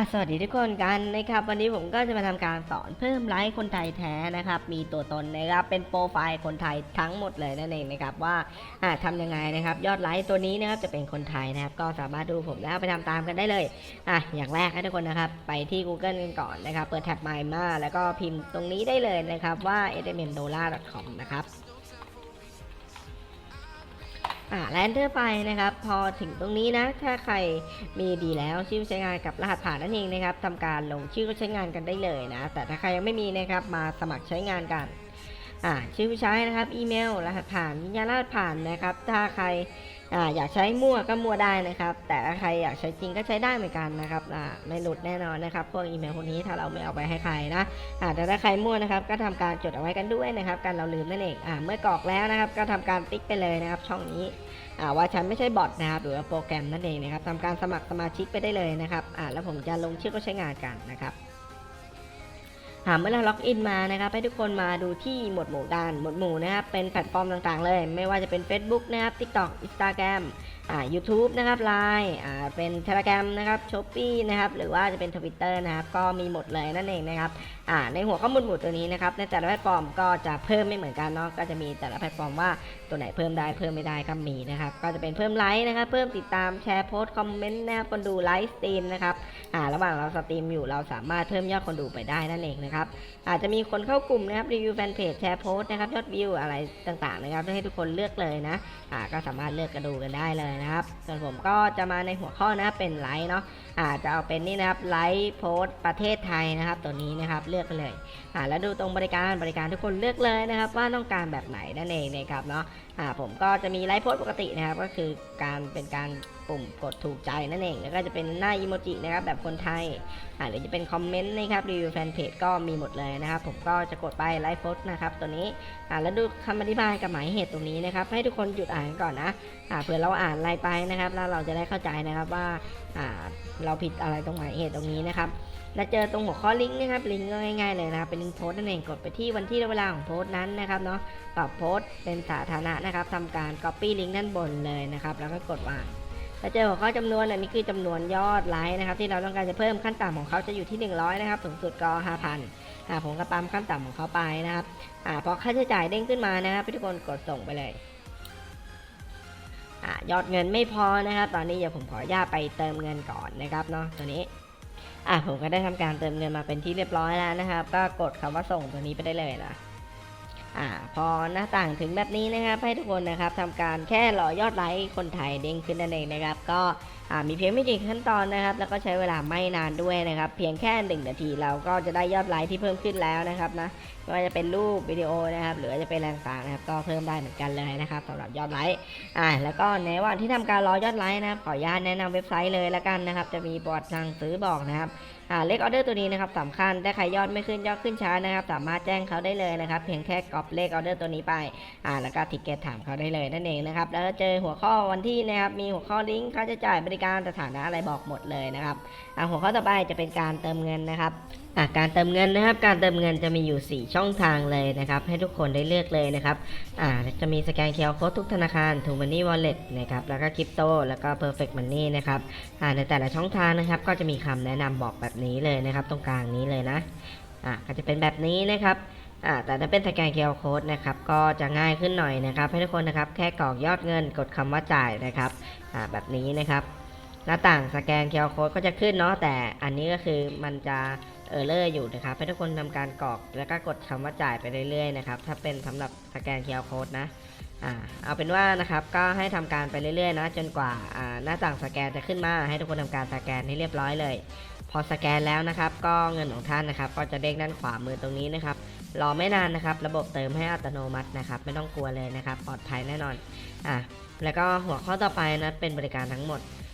อะสวัสดีทุกคนกันนะครับวันนี้ผมก็จะมาทำการสอนเพิ่มไลค์คนไทยแท้นะครับมีตัวตนนะครับเป็นโปรไฟล์คนไทยทั้งหมดเลยนั่นเองนะครับว่าอะทำยังไงนะครับยอดไลค์ตัวนี้นะครับจะเป็นคนไทยนะครับก็สามารถดูผมแล้วไปทำตามกันได้เลยอะอย่างแรกให้ทุกคนนะครับไปที่ Google กันก่อนนะครับเปิดแท็บ My มาแล้วก็พิมพ์ตรงนี้ได้เลยนะครับว่า e l e m e n t d o l a c o m นะครับ อ่าแลนเดอร์ไปนะครับ พอถึงตรงนี้นะ ถ้าใครมีดีแล้วชื่อใช้งานกับรหัสผ่านนั่นเองนะครับทำการลงชื่อก็ใช้งานกันได้เลยนะ แต่ถ้าใครยังไม่มีนะครับมาสมัครใช้งานกัน อ่าชื่อผู้ใช้นะครับ อีเมลรหัสผ่านยืนยันรหัสผ่านนะครับ ถ้าใครอ่าอยากใช้มั่วก็มั่วได้นะครับ แต่ถ้าใครอยากใช้จริงก็ใช้ได้เหมือนกันนะครับอ่าไม่หลุดแน่นอนนะครับ พวกอีเมลพวกนี้ถ้าเราไม่เอาไปให้ใครนะอ่าแต่ถ้าใครมั่วนะครับ ก็ทำการจดเอาไว้กันด้วยนะครับ การเราลืมนั่นเองอ่าเมื่อกรอกแล้วนะครับ ก็ทำการติ๊กไปเลยนะครับ ช่องนี้อ่าว่าฉันไม่ใช่บอทนะครับหรือว่าโปรแกรมนั่นเองนะครับทำการสมัครสมาชิกไปได้เลยนะครับอ่าแล้วผมจะลงชื่อก็ใช้งานกันนะครับ หาเมื่อเราล็อกอินมานะครับให้ทุกคนมาดูที่หมวดหมู่ด้านหมวดหมู่นะครับเป็นแพลตฟอร์มต่างๆ เลย ไม่ว่าจะเป็น Facebook นะครับ TikTok Instagram อ่า YouTube นะครับ Line อ่าเป็น Telegram นะครับ Shopee นะครับหรือว่าจะเป็น Twitter นะครับก็มีหมดเลยนั่นเองนะครับอ่าในหัวข้อมูลหมู่ตัวนี้นะครับในแต่ละแพลตฟอร์มก็จะเพิ่มไม่เหมือนกันเนาะก็จะมีแต่ละแพลตฟอร์มว่าตัวไหนเพิ่มได้เพิ่มไม่ได้ก็มีนะครับก็จะเป็นเพิ่มไลค์นะครับเพิ่มติดตามแชร์โพสต์คอมเมนต์นะครับคนดูไลฟ์สตรีมนะครับอ่าระหว่างเราสตรีมอยู่เราสามารถเพิ่มยอดคนดูไปได้นั่นเองนะครับ อาจจะมีคนเข้ากลุ่มนะครับรีวิวแฟนเพจแชร์โพสต์นะครับยอดวิวอะไรต่างๆนะครับให้ทุกคนเลือกเลยนะอ่าก็สามารถเลือกกระดูกันได้เลยนะครับส่วนผมก็จะมาในหัวข้อนะเป็นไลค์เนาะอ่าจะเอาเป็นนี่นะครับไลฟ์โพสต์ประเทศไทยนะครับ ตัวนี้นะครับเลือกไปเลยอ่าแล้วดูตรงบริการบริการทุกคนเลือกเลยนะครับว่าต้องการแบบไหนนั่นเองนะครับเนาะอ่าผมก็จะมีไลฟ์โพสต์ปกตินะครับก็คือการเป็นการ ปุ่มกดถูกใจนั่นเอง แล้วก็จะเป็นหน้าอีโมจินะครับแบบคนไทยอ่าหรือจะเป็นคอมเมนต์นะครับรีวิวแฟนเพจก็มีหมดเลยนะครับ ผมก็จะกดไปไลฟ์โพสต์นะครับตัวนี้อ่าแล้วดูคำอธิบายกับหมายเหตุตรงนี้นะครับ ให้ทุกคนหยุดอ่านก่อนนะอ่าเผื่อเราอ่านอะไรไปนะครับ แล้วเราจะได้เข้าใจนะครับว่าอ่าเราผิดอะไรตรงหมายเหตุตรงนี้นะครับและเจอตรงหัวข้อลิงก์นะครับลิงก์ง่ายๆเลยนะครับเป็นลิงก์โพสต์นั่นเองกดไปที่วันที่และเวลาของโพสต์นั้นนะครับเนาะปรับโพสต์เป็นสาธารณะนะครับทำการ Copy ลิงก์ด้านบนเลยนะครับ แล้วก็กดวาง แล้วเจอหัวข้อจำนวนอันนี้คือจำนวนยอดไลค์นะครับ ที่เราต้องการจะเพิ่มขั้นต่ำของเขาจะอยู่ที่ 100 นะครับ สูงสุดก็5,000อ่าผมก็ตามขั้นต่ำของเขาไปนะครับอ่าพอค่าใช้จ่ายเด้งขึ้นมานะครับทุกคนกดส่งไปเลยอ่ายอดเงินไม่พอนะครับ ตอนนี้เดี๋ยวผมขออนุญาตไปเติมเงินก่อนนะครับเนาะตัวนี้อะผมก็ได้ทำการเติมเงินมาเป็นที่เรียบร้อยแล้วนะครับ ก็กดคำว่าส่งตัวนี้ไปได้เลยนะ อ่าพอหน้าต่างถึงแบบนี้นะครับให้ทุกคนนะครับทำการแค่รอยอดไลค์คนไทยเด้งขึ้นนั่นเองนะครับ ก็มีเพียงไม่กี่ขั้นตอนนะครับ แล้วก็ใช้เวลาไม่นานด้วยนะครับ เพียงแค่หนึ่งนาทีเราก็จะได้ยอดไลค์ที่เพิ่มขึ้นแล้วนะครับนะไม่ว่าจะเป็นรูปวิดีโอนะครับ หรือจะเป็นอะไรต่างนะครับ ก็เพิ่มได้เหมือนกันเลยนะครับสำหรับยอดไลค์อ่าแล้วก็ในะหว่างที่ทำการรอยอดไลค์นะครับขออนุญาตแนะนำเว็บไซต์เลยละกันนะครับ จะมีบอร์ดทางซื้อบอกนะครับ เลขออเดอร์ตัวนี้นะครับสำคัญถ้าใครยอดไม่ขึ้นยอดขึ้นช้านะครับ สามารถแจ้งเขาได้เลยนะครับ เพียงแค่กรอบเลขออเดอร์ตัวนี้ไปอ่าแล้วก็ทิกเก็ตถามเขาได้เลยนั่นเองนะครับ แล้วเจอหัวข้อวันที่นะครับมีหัวข้อลิงก์ค่าใช้จ่ายบริการสถานะอะไรบอกหมดเลยนะครับอ่าหัวข้อต่อไปจะเป็นการเติมเงินนะครับการเติมเงินนะครับ การเติมเงินจะมีอยู่ 4 ช่องทางเลยนะครับ ให้ทุกคนได้เลือกเลยนะครับจะมีสแกนเคอร์โค้ดทุกธนาคารทูมันนี่วอลเล็ตนะครับ แล้วก็คริปโต แล้วก็เพอร์เฟกต์มันนี่นะครับในแต่ละช่องทางนะครับ ก็จะมีคำแนะนำบอกแบบนี้เลยนะครับ ตรงกลางนี้เลยนะอ่าก็จะเป็นแบบนี้นะครับแต่ถ้าเป็นสแกนเคอร์โค้ดนะครับ ก็จะง่ายขึ้นหน่อยนะครับ ให้ทุกคนนะครับ แค่กรอกยอดเงิน กดคำว่าจ่ายนะครับแบบนี้นะครับ หน้าต่างสแกนเคอร์โค้ดก็จะขึ้นเนาะ แต่อันนี้ก็คือมันจะ เออเลอร์อยู่นะครับให้ทุกคนทำการกรอกแล้วก็กดคำว่าจ่ายไปเรื่อยๆนะครับถ้าเป็นสำหรับสแกนเคอร์โค้ดนะอ่าเอาเป็นว่านะครับก็ให้ทำการไปเรื่อยๆนะจนกว่าอ่าหน้าต่างสแกนจะขึ้นมาให้ทุกคนทำการสแกนให้เรียบร้อยเลย พอสแกนแล้วนะครับ ก็เงินของท่านนะครับ ก็จะเด้งด้านขวามือตรงนี้นะครับรอไม่นานนะครับ ระบบเติมให้อัตโนมัตินะครับ ไม่ต้องกลัวเลยนะครับ ปลอดภัยแน่นอนอะแล้วก็หัวข้อต่อไปนะเป็นบริการทั้งหมด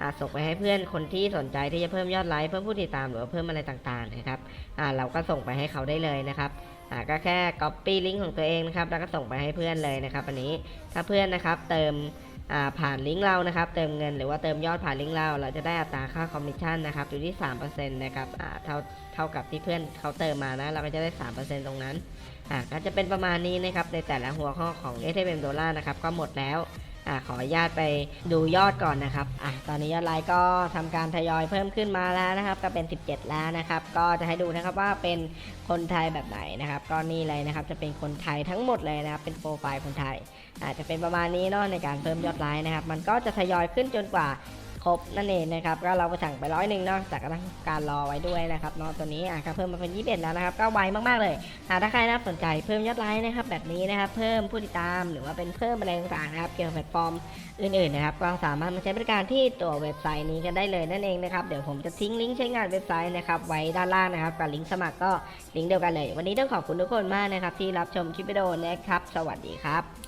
อ่าส่งไปให้เพื่อนคนที่สนใจที่จะเพิ่มยอดไลค์เพิ่มผู้ติดตามหรือเพิ่มอะไรต่างๆนะครับอ่าเราก็ส่งไปให้เขาได้เลยนะครับอ่าก็แค่ copy ลิงก์ของตัวเองนะครับแล้วก็ส่งไปให้เพื่อนเลยนะครับอันนี้ถ้าเพื่อนนะครับเติมอ่าผ่านลิงก์เรานะครับเติมเงินหรือว่าเติมยอดผ่านลิงก์เรา เราจะได้อัตราค่าคอมมิชชั่นนะครับอยู่ที่3%นะครับอ่าเท่าเท่ากับที่เพื่อนเขาเติมมานะเราก็จะได้ 3%ตรงนั้นอะก็จะเป็นประมาณนี้นะครับในแต่ละหัวข้อของ s m m ดอลลาร์นะครับก็หมดแล้ว อะขออนุญาตไปดูยอดก่อนนะครับอะตอนนี้ยอดไลค์ก็ทำการทยอยเพิ่มขึ้นมาแล้วนะครับ ก็เป็น 17 แล้วนะครับ ก็จะให้ดูนะครับว่าเป็นคนไทยแบบไหนนะครับ ก็นี่เลยนะครับ จะเป็นคนไทยทั้งหมดเลยนะครับ เป็นโปรไฟล์คนไทยอาจจะเป็นประมาณนี้เนาะในการเพิ่มยอดไลค์นะครับ มันก็จะทยอยขึ้นจนกว่า ครบนั่นเองนะครับก็เราก็สั่งไปร้อยหนึ่งเนาะแต่ก็ต้องการรอไว้ด้วยนะครับเนาะตัวนี้อะก็เพิ่มมาเป็น21แล้วนะครับก็ไวมากๆเลยอะถ้าใครนะสนใจเพิ่มยอดไลค์นะครับแบบนี้นะครับเพิ่มผู้ติดตามหรือว่าเป็นเพิ่มอะไรต่างๆนะครับเกี่ยวกับแพลตฟอร์มอื่นๆนะครับก็สามารถมาใช้บริการที่ตัวเว็บไซต์นี้กันได้เลยนั่นเองนะครับเดี๋ยวผมจะทิ้งลิงก์ใช้งานเว็บไซต์นะครับไว้ด้านล่างนะครับกับลิงก์สมัครก็ลิงก์เดียวกันเลย วันนี้ต้องขอบคุณทุกคนมากนะครับที่รับชมคลิปวิดีโอนะครับ สวัสดีครับ